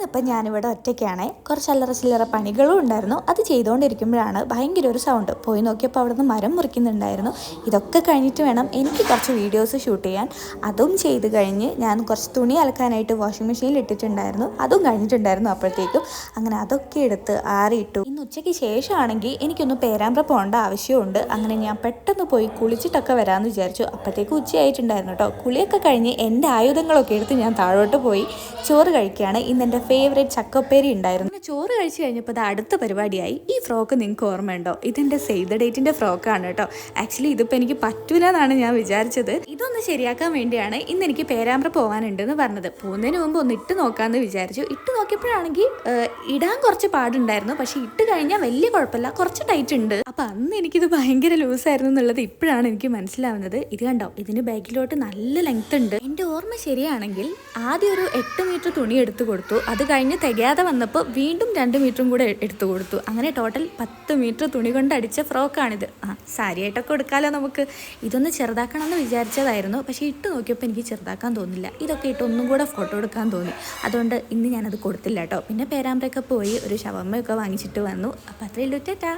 ഇന്നിപ്പോൾ ഞാനിവിടെ ഒറ്റയ്ക്കാണ്. കുറച്ച് അല്ലറ ചില്ലറ പണികളും ഉണ്ടായിരുന്നു. അത് ചെയ്തുകൊണ്ടിരിക്കുമ്പോഴാണ് ഭയങ്കര ഒരു സൗണ്ട് പോയി നോക്കിയപ്പോൾ അവിടെ നിന്ന് മരം മുറിക്കുന്നുണ്ടായിരുന്നു. ഇതൊക്കെ കഴിഞ്ഞിട്ട് വേണം എനിക്ക് കുറച്ച് വീഡിയോസ് ഷൂട്ട് ചെയ്യാൻ. അതും ചെയ്ത് കഴിഞ്ഞ് ഞാൻ കുറച്ച് തുണി അലക്കാനായിട്ട് വാഷിംഗ് മെഷീനിൽ ഇട്ടിട്ടുണ്ടായിരുന്നു. അതും കഴിഞ്ഞിട്ടുണ്ടായിരുന്നു അപ്പോഴത്തേക്കും. അങ്ങനെ അതൊക്കെ എടുത്ത് ആറിയിട്ടു. ഇന്ന് ഉച്ചയ്ക്ക് ശേഷമാണെങ്കിൽ എനിക്കൊന്ന് പേരാമ്പ്ര പോകേണ്ട ആവശ്യമുണ്ട് അങ്ങനെ ഞാൻ പെട്ടെന്ന് പോയി കുളിച്ചിട്ടൊക്കെ വരാമെന്ന് വിചാരിച്ചു. അപ്പോഴത്തേക്ക് ഉച്ചയായിട്ടുണ്ടായിരുന്നു കേട്ടോ. കുളിയൊക്കെ കഴിഞ്ഞ് എന്റെ ആയുധങ്ങളൊക്കെ എടുത്ത് ഞാൻ താഴോട്ട് പോയി. ചോറ് കഴിക്കുകയാണ്. ഇന്ന് എന്റെ ഫേവറേറ്റ് ചക്കപ്പേരി ഉണ്ടായിരുന്നു. അങ്ങനെ ചോറ് കഴിച്ചു കഴിഞ്ഞപ്പോൾ അത് അടുത്ത പരിപാടിയായി. ഈ ഫ്രോക്ക് നിങ്ങൾക്ക് ഓർമ്മയുണ്ടോ? ഇതെന്റെ സേവ് ദ ഡേറ്റിന്റെ ഫ്രോക്കാണ് കേട്ടോ. ആക്ച്വലി ഇതിപ്പോൾ എനിക്ക് പറ്റൂല എന്നാണ് ഞാൻ വിചാരിച്ചത്. ഇതൊന്ന് ശരിയാക്കാൻ വേണ്ടിയാണ് ഇന്ന് എനിക്ക് പേരാമ്പ്ര പോകാനുണ്ടെന്ന് പറഞ്ഞത്. പോകുന്നതിന് മുമ്പ് ഒന്ന് ഇട്ട് നോക്കാമെന്ന് വിചാരിച്ചു. ഇട്ട് നോക്കിയപ്പോഴാണെങ്കിൽ ഇടാൻ കുറച്ച് പാടുണ്ടായിരുന്നു. പക്ഷേ ഇട്ട് കഴിഞ്ഞാൽ വലിയ കുഴപ്പമില്ല. കുറച്ച് ടൈറ്റ് ഉണ്ട്. അപ്പം അന്ന് എനിക്കിത് ഭയങ്കര ലൂസായിരുന്നു എന്നുള്ളത് ഇപ്പോഴാണ് എനിക്ക് മനസ്സിലാവുന്നത്. ഇത് കണ്ടോ? ഇതിന് ബാഗിലോട്ട് നല്ല ലെങ്ത് ഉണ്ട്. എന്റെ ഓർമ്മ ശരിയാണെങ്കിൽ ആദ്യം ഒരു എട്ട് മീറ്റർ തുണി എടുത്തു കൊടുത്തു. അത് കഴിഞ്ഞ് തികയാതെ വന്നപ്പോൾ വീണ്ടും രണ്ട് മീറ്ററും കൂടെ എടുത്തു കൊടുത്തു. അങ്ങനെ ടോട്ടൽ പത്ത് മീറ്റർ തുണി കൊണ്ട് അടിച്ച ഫ്രോക്കാണിത് ആ സാരിയായിട്ടൊക്കെ എടുക്കാമല്ലോ നമുക്ക്. ഇതൊന്ന് ചെറുതാക്കണം എന്ന് വിചാരിച്ചതായിരുന്നു. പക്ഷേ ഇട്ട് നോക്കിയപ്പോൾ എനിക്ക് ചെറുതാക്കാൻ തോന്നില്ല. ഇതൊക്കെ ഇട്ട് ഒന്നും കൂടെ ഫോട്ടോ എടുക്കാൻ തോന്നി. അതുകൊണ്ട് ഇന്ന് ഞാനത് കൊടുത്തില്ല കേട്ടോ. പിന്നെ പേരാമ്പ്രയൊക്കെ പോയി ഒരു ഷവർമ്മയൊക്കെ വാങ്ങിച്ചിട്ട് വന്നു. അപ്പോൾ അത്രയേ ഉള്ളൂ.